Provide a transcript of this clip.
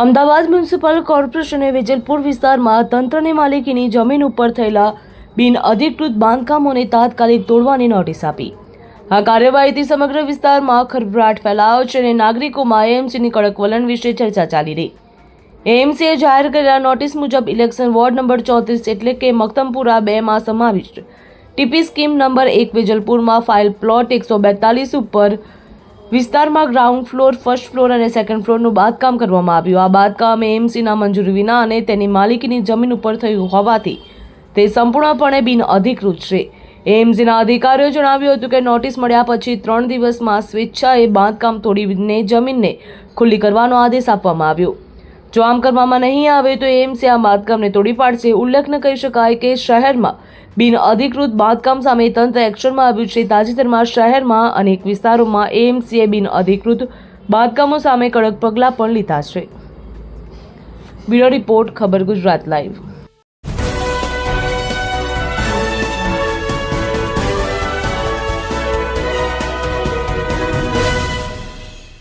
Ahmedabad municipal કોર્પોરેશને Vejalpur વિસ્તારમાં તંત્રની માલિકીની જમીન ઉપર થયેલા બિન અધિકૃત બાંધકામોને તાત્કાલિક તોડવાની નોટિસ આપી. આ કાર્યવાહીથી સમગ્ર વિસ્તારમાં ખરભરાટ ફેલાયો છે અને નાગરિકોમાં એએમસીની કડક વલણ વિશે ચર્ચા ચાલી રહી. એએમસીએ જાહેર કરેલા નોટિસ મુજબ ઇલેક્શન વોર્ડ નંબર ચોત્રીસ એટલે કે મક્તમપુરા બેમાં સમાવિષ્ટ. ટીપી સ્કીમ નંબર એક વેજલપુરમાં ફાઇલ પ્લોટ એકસો બેતાલીસ ઉપર વિસ્તારમાં ગ્રાઉન્ડ ફ્લોર ફર્સ્ટ ફ્લોર અને સેકન્ડ ફ્લોરનું બાંધકામ કરવામાં આવ્યું. આ બાંધકામ એએમસીના મંજૂરી વિના અને તેની માલિકીની જમીન ઉપર થયું હોવાથી તે સંપૂર્ણપણે બિનઅધિકૃત છે. એએમસીના અધિકારીઓ જણાવ્યું હતું કે નોટિસ મળ્યા પછી ત્રણ દિવસમાં સ્વેચ્છાએ બાંધકામ તોડીને જમીનને ખુલ્લી કરવાનો આદેશ આપવામાં આવ્યો. જો આમ કરવામાં નહીં આવે તો એમ્સે આ બાંધકામને તોડી પાડશે. ઉલ્લેખન કહી શકાય કે શહેરમાં બિન અધિકૃત બાંધકામ સામે તંત્ર એક્શનમાં આવ્યું છે. તાજેતરમાં શહેરમાં અનેક વિસ્તારોમાં એએમસીએ બિન અધિકૃત બાંધકામો સામે કડક પગલાં પણ લીધા છે. બ્યુરો રિપોર્ટ, ખબર ગુજરાત લાઈવ.